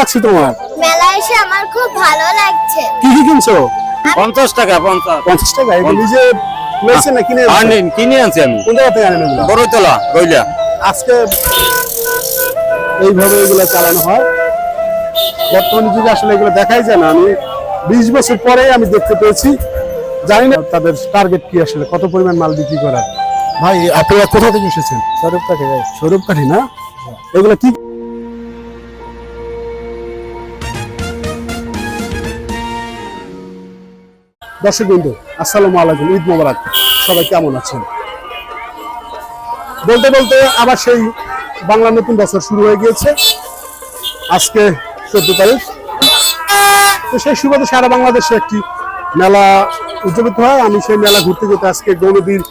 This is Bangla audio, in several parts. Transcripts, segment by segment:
লাগছে তোমার? মেলা এসে আমার খুব ভালো লাগছে। কি কি কিনছো? পঞ্চাশ টাকা পঞ্চাশ। পঞ্চাশ টাকা? এগুলো নিজে কিনেছেন না কিনে আর নেই, কিনে আনছি আমি। কোন জায়গা থেকে আনেন এগুলো? বড়তলা রইলা আজকে এইভাবে এগুলো চালানো হয়। বর্তমানে যুগে আসলে এগুলো দেখাই যায় না আমি বিশ বছর পরে আমি দেখতে পেয়েছি। জানি না তাদের টার্গেট কি আসলে কত পরিমাণ মাল বিক্রি করার। ভাই আপনারা কোথা থেকে এসেছেন? স্বরূপ কাঠি ভাই। স্বরূপ কাঠি না? এগুলো কি দর্শক বিন্দু আসসালামু আলাইকুম, ঈদ মোবারক। সবাই কেমন আছেন? বলতে বলতে আবার সেই বাংলা নতুন বছর শুরু হয়ে গিয়েছে। আজকে চোদ্দ তারিখ। তো সেই সুবাদে সারা বাংলাদেশে একটি মেলা উদযাপিত হয়। আমি সেই মেলা ঘুরতে যেতে আজকে গৌনদীর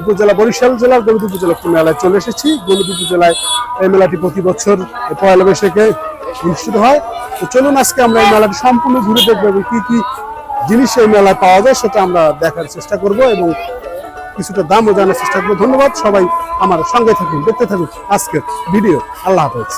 উপজেলা, বরিশাল জেলার গৌনদী উপজেলা একটি মেলায় চলে এসেছি। গৌনদী উপজেলায় এই মেলাটি প্রতি বছর পয়লা বৈশাখে অনুষ্ঠিত হয়। তো চলুন আজকে আমরা এই মেলাটি সম্পূর্ণ ঘুরে দেখব এবং কি কি জিনিস এই মেলায় পাওয়া যায় সেটা আমরা দেখার চেষ্টা করব এবং কিছুটা দামও জানার চেষ্টা করব। ধন্যবাদ সবাই আমার সঙ্গে থাকুন, দেখতে থাকুন আজকের ভিডিও। আল্লাহ হাফেজ।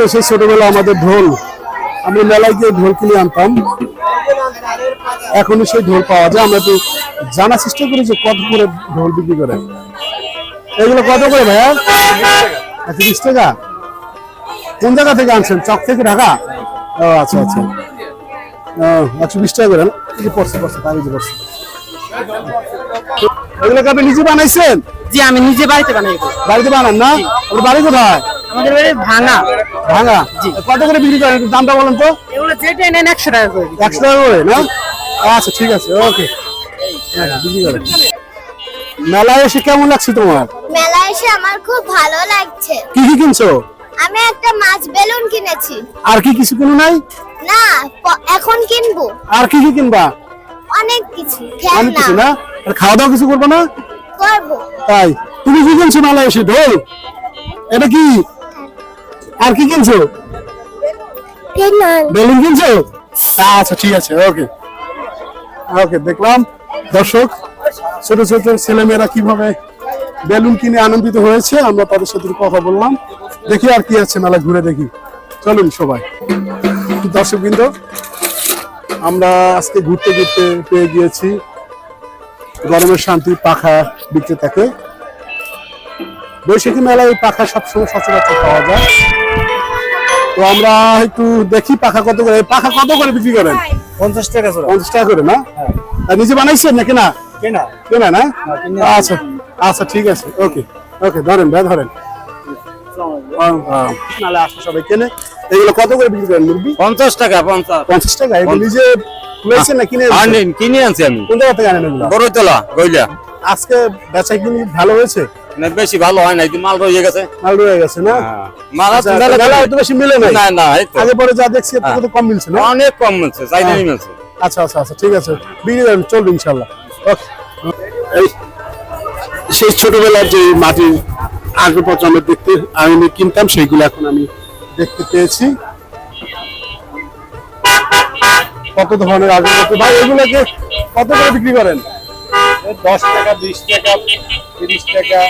যে সেই ছোটবেলা আমাদের ঢোল আমি মেলায় গিয়ে ঢোল কিনে আনতাম। এখনও সেই ঢোল পাওয়া যায় আমরা তো জানার চেষ্টা করি যে কত করে ঢোল বিক্রি করে। এগুলো কত করে ভাইয়া? আচ্ছা বিশ টাকা। কোন জায়গা থেকে আনছেন? চক থেকে ঢাকা? ও আচ্ছা আচ্ছা। একশো বিশ টাকা করে? পড়ছে পড়ছে যে পড়ছে। এগুলো কি আপনি নিজে বানাইছেন? জি আমি নিজে বাড়িতে বানাই। বাড়িতে বানান না? বাড়ি কোথায়? আমাদের বাড়ি ভাঙা। ভাঙা? কত করে বিক্রি করেন? দামটা বলেন তো। এগুলো যেটা নেন একশো টাকা করে একশো টাকা করে না? আচ্ছা ঠিক আছে ওকে। বিক্রি করেন। মেলায় এসে কেমন লাগছে তোমার? মেলা এসে আমার খুব ভালো লাগছে। কি কি কিনছো? আমি একটা মাছ বেলুন কিনেছি। আর কি কিছু কিনো নাই? না এখন কিনবো। আর কি কি কিনবা? অনেক কিছু অনেক কিছু না? আর খাওয়া দাওয়া কিছু করব না? করব। তাই তুমি কি কিনছো মেলায় এসে ঢোল? এটা কি? আর কি কিনছো? বেলুন। কিনছো? আচ্ছা ঠিক আছে ওকে ওকে দেখলাম। দর্শক ছোট ছোট ছেলেমেয়েরা কীভাবে বেলুন কিনে আনন্দিত হয়েছে আমরা তাদের সাথে কথা বললাম। দেখি আর কি আছে মেলা ঘুরে দেখি। চলুন সবাই। দর্শক বৃন্দ আমরা আজকে ঘুরতে ঘুরতে পেয়ে গিয়েছি গরমের শান্তি পাখা বিক্রেতাকে। বৈশাখী মেলায় পাখা সবসময় সচরাচর পাওয়া যায়। তো আমরা একটু দেখি পাখা কত করে পাখা কত করে বিক্রি করেন? পঞ্চাশ টাকা পঞ্চাশ টাকা করে। না? আর নিজে বানাইছেন নাকি না? কেনা। কেনা না? আচ্ছা আচ্ছা ঠিক আছে। ওকে ওকে ধরেন ভাই ধরেন। নালে আসো সবাই কেনে। এগুলো কত করে বিক্রি করেন মুরগি? পঞ্চাশ টাকা পঞ্চাশ। পঞ্চাশ টাকা? এগুলো নিজে খুলেছেন না কিনে কিনে আনছি আমি। কোন জায়গা থেকে আনেন এগুলো? বড়তলা রইলা আজকে বেচা কিনি ভালো হয়েছে? না বেশি ভালো হয় না মাল রয়ে গেছে। মাল রয়ে গেছে না? মাল আছে, মেলা বেশি মিলে নাই। না না আগে পরে যা দেখছি তো কম মিলছে না? অনেক কম মিলছে চাইলেই মিলছে। আচ্ছা আচ্ছা আচ্ছা ঠিক আছে। বিক্রি চলবে এই সেই ছোটবেলার যে মাটির আসবাবপত্র আমরা দেখতে আমি কিনতাম সেইগুলো এখন আমি দেখতে পেয়েছি। কত ধরনের আসবাবপত্র ভাই এগুলোকে কত করে বিক্রি করেন? দশ টাকা বিশ টাকা। তিরিশ টাকা।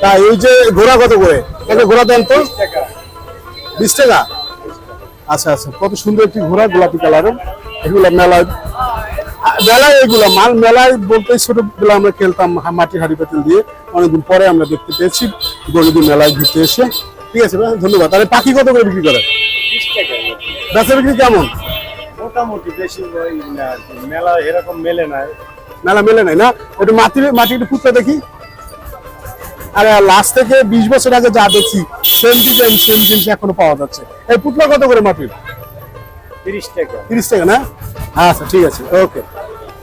তাই ওই যে ঘোড়া কত করে? একটা ঘোড়া দেন তো? টাকা। বিশ টাকা? আচ্ছা আচ্ছা কত সুন্দর একটি ঘোড়া গোলাপি কালারের। এগুলো মেলায় মেলায় এগুলো মাল মেলায় বলতে ছোটবেলা আমরা খেলতাম মাটির হাড়ি পাতিল দিয়ে। অনেকদিন পরে আমরা দেখতে পেয়েছি গরিবী মেলায় ঘুরতে এসে। ঠিক আছে ধন্যবাদ। তাহলে পাখি কত করে বিক্রি করে? বিশ বেচা বিক্রি কেমন? মোটামুটি বেশি মেলা এরকম মেলে না। মেলা মেলে নাই না? একটু মাটির মাটি একটু ফুটতে দেখি। আরে লাস্ট থেকে বিশ বছর আগে যা দেখছি সেম ডিজাইন সেম জিনিস এখনও পাওয়া যাচ্ছে। এই পুতলা কত করে মাটির? তিরিশ টাকা। তিরিশ টাকা না? আচ্ছা ঠিক আছে। ওকে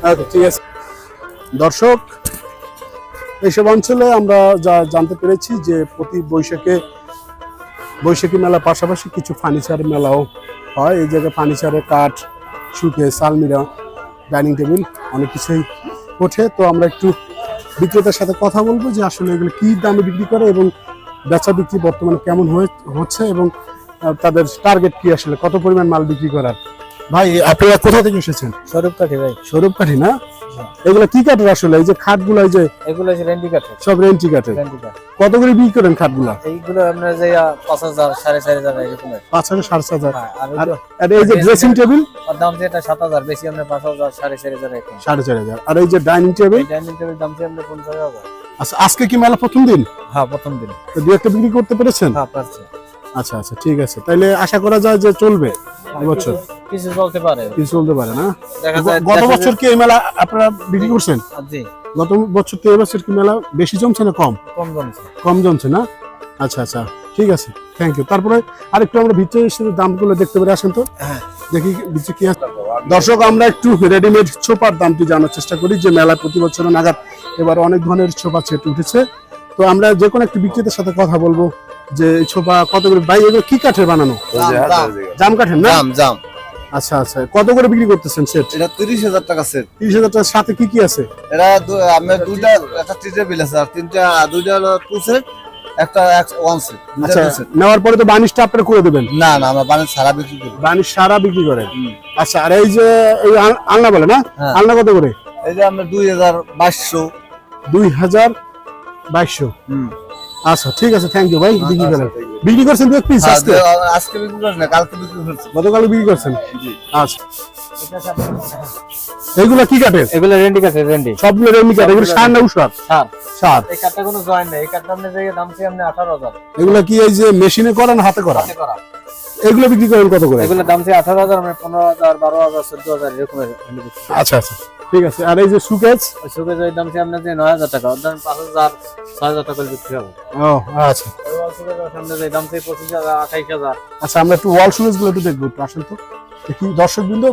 ওকে ঠিক আছে। দর্শক এইসব অঞ্চলে আমরা যা জানতে পেরেছি যে প্রতি বৈশাখে বৈশাখী মেলার পাশাপাশি কিছু ফার্নিচার মেলাও হয়। এই জায়গায় ফার্নিচারের কাঠ শুকে সালমিরা ডাইনিং টেবিল অনেক কিছুই ওঠে। তো আমরা একটু বিক্রেতার সাথে কথা বলব যে আসলে এগুলো কি দামে বিক্রি করে এবং বেচা বিক্রি বর্তমানে কেমন হয়ে- হচ্ছে এবং তাদের টার্গেট কি আসলে? কত পরিমাণ মাল বিক্রি করার? ভাই আপনারা কোথা থেকে এসেছেন? স্বরূপকাঠি ভাই। সৌরভ কাঠি না? এগুলো কি কাঠের আসলে? এই যে খাটগুলো এই যে এগুলো হচ্ছে রেন্ডি কাঠের। সব রেন্টি কাঠের। কাঠ। কত করে বিক্রি করেন খাটগুলা? এইগুলো আপনার যে আহ, পাঁচ হাজার সাড়ে চার হাজার এরকম আর কি। পাঁচ হাজার সাড়ে সাত হাজার। হ্যাঁ, আর আর আর এই যে ড্রেসিং টেবিল ওর দাম যেটা সাত হাজার বেশি সাড়ে চার হাজার এরকম। সাড়ে চার হাজার। আর এই যে ডাইনিং টেবিল ডাইনিং টেবিল দাম যে পঞ্চাশ হাজার। আচ্ছা আজকে কি মেলা প্রথম দিন? হ্যাঁ প্রথম দিন। তো দু একটা বিক্রি করতে পেরেছেন? হ্যাঁ পারছে। আচ্ছা আচ্ছা ঠিক আছে। তাইলে আশা করা যায় যে চলবে এবছর। কিছু চলতে পারে। কিছু চলতে পারে না? গত বছর কি এই মেলা আপনারা বিক্রি করছেন? জি। গত বছর তো এবছর কি মেলা বেশি জমছে না কম? কম জমছে। কম জমছে না? আচ্ছা আচ্ছা। ঠিক আছে। থ্যাংক ইউ তারপরে আরেকটু আমরা ভিতরে এসে দামগুলো দেখতে পারি। আসেন তো। দেখি ভিতরে কি আছে। দর্শক আমরা একটু রেডিমেড ছোপার দামটি জানার চেষ্টা করি যে মেলা প্রতি বছর নাগাদ এবার অনেক ধরনের ছোপা সেট উঠেছে। তো আমরা যে কোনো একটি বিক্রেতার সাথে কথা বলব যে ছোপা কত করে ভাই এগুলো কি কাঠের বানানো? জাম কাঠের না? জাম জাম। আচ্ছা আচ্ছা। কত করে বিক্রি করতেছেন সেট এটা তিরিশ হাজার টাকা সেট তিরিশ হাজার টাকার সাথে কি কি আছে? এটা আপনার দুইটা একটা টি টেবিল আছে আর তিনটা দুইটা হলো টু সেট একটা ওয়ান সেট আচ্ছা নেওয়ার পরে তো বানিশটা আপনারা করে দেবেন? না না আমরা বানের সারা বিক্রি করি। বানিশ সারা বিক্রি করেন? আচ্ছা আর এই যে এই আলনা বলে না? হ্যাঁ। আলনা কত করে? এই যে আমরা দুই হাজার বাইশশো। দুই হাজার বাইশশো। আচ্ছা ঠিক আছে থ্যাংক ইউ ভাই বিক্রি করেন। বিক্রি করছেন দু এক পিস হ্যাঁ, আজকে? আজকে বিক্রি করি না কালকে বিক্রি করছি। গতকাল বিক্রি করছেন? আচ্ছা। এইগুলো কি কাঠের? এগুলো রেন্ডি কাঠের রেন্ডি। সবগুলো রেমি কাঠ এগুলো সার না উষার? সার। সার। এই কাঠটা কোনো জয়েন নাই এই কাঠটা আপনি যে দাম চেয়ে আপনি আঠারো হাজার। এগুলো কি এই যে মেশিনে করেন হাতে করা? হাতে করা। এগুলো বিক্রি করেন কত করে? এগুলো দাম পনেরো হাজার বারো হাজার চোদ্দ হাজার এরকম আচ্ছা আচ্ছা। ঠিক আছে আর এই যে সুকেজ সুখে যে দাম আপনার যে নয় হাজার টাকা? হাজার ছয় হাজার টাকা বিক্রি হবে। ও আচ্ছা। সুখে সামনে যে দাম হাজার আঠাইশ হাজার। আচ্ছা আমরা একটু ওয়াল সুকেজগুলো একটু দেখব একটু আসেন তো। দেখি দর্শক বিন্দু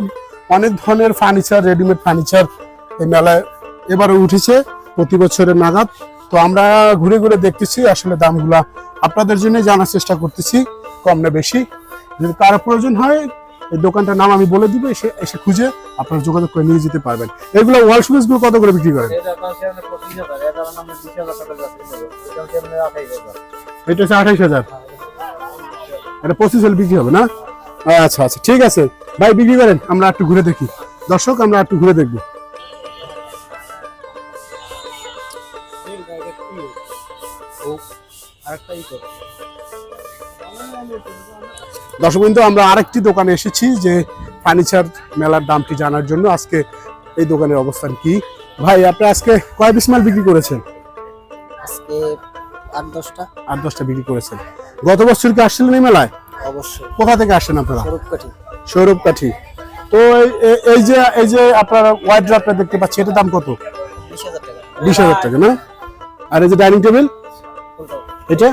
অনেক ধরনের ফার্নিচার রেডিমেড ফার্নিচার এই মেলায় এবারে উঠেছে প্রতি বছরের নাগাদ। তো আমরা ঘুরে ঘুরে দেখতেছি আসলে দামগুলা। আপনাদের জন্য জানার চেষ্টা করতেছি কম না বেশি। যদি কারও প্রয়োজন হয় এই দোকানটার নাম আমি বলে দিব, এসে এসে খুঁজে আপনারা যোগাযোগ করে নিয়ে যেতে পারবেন। এগুলো ওয়াল সুকেজগুলো কত করে বিক্রি করেন? এটা হাজার হাজার হাজার হচ্ছে আঠাইশ হাজার। এটা পঁচিশ হলে বিক্রি হবে, না? আচ্ছা আচ্ছা ঠিক আছে। ভাই, বিক্রি করেন, আমরা একটু ঘুরে দেখি। দর্শক, আমরা একটু ঘুরে দেখব। দর্শক বিন্দু আমরা আরেকটি দোকানে এসেছি যে ফার্নিচার মেলার দামটি জানার জন্য। আজকে এই দোকানের অবস্থান কি? ভাই আপনি আজকে কয় পিস মাল বিক্রি করেছেন? আজকে আট দশটা। আট দশটা বিক্রি করেছেন। গত বছর কি আসছিলেন এই মেলায়? অবশ্যই। কোথা থেকে আসেন আপনারা? স্বরূপ কাঠি সৌরভ কাঠি তো এই- যে এই যে আপনারা হোয়াইট ড্রাফটা দেখতে পাচ্ছি এটার দাম কত? বিশ হাজার টাকা। বিশ হাজার টাকা না? আর এই যে ডাইনিং টেবিল? এটা?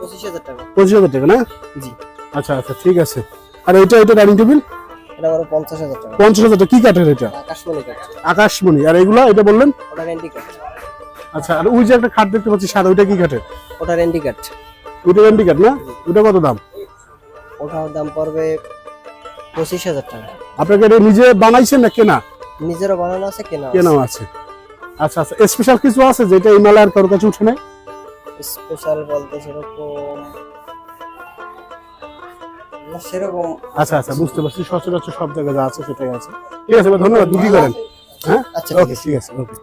পঁচিশ হাজার টাকা। পঁচিশ হাজার টাকা না? জি। আচ্ছা আচ্ছা ঠিক আছে। আর এটা এটা ডাইনিং টেবিল এটা টাকা। টাকা কি কাঠের এটা? আকাশমণি কাঠ। আকাশমণি। আর এগুলো এটা বললেন? ওটা রেন্ডি কাঠ। আচ্ছা আর ওই যে একটা খাট দেখতে পাচ্ছি সাদা ওইটা কি কাঠের? ওটা রেন্ডি কাঠ। কাঠ না? ওইটা কত দাম? ওটার দাম পড়বে পঁচিশ হাজার টাকা। আপনাকে এটা নিজে বানাইছেন না কেনা? নিজেরও বানানো আছে কেনা কেনাও আছে। আচ্ছা আচ্ছা স্পেশাল কিছু আছে যেটা এই মেলার কাছে উঠে নাই স্পেশাল বলতে সেরকম সেরকম আচ্ছা আচ্ছা বুঝতে পারছি। সচরাচর সব জায়গায় যা আছে সেটাই আছে। ঠিক আছে ধন্যবাদ। দুটি করেন। হ্যাঁ? আচ্ছা ওকে ঠিক আছে ওকে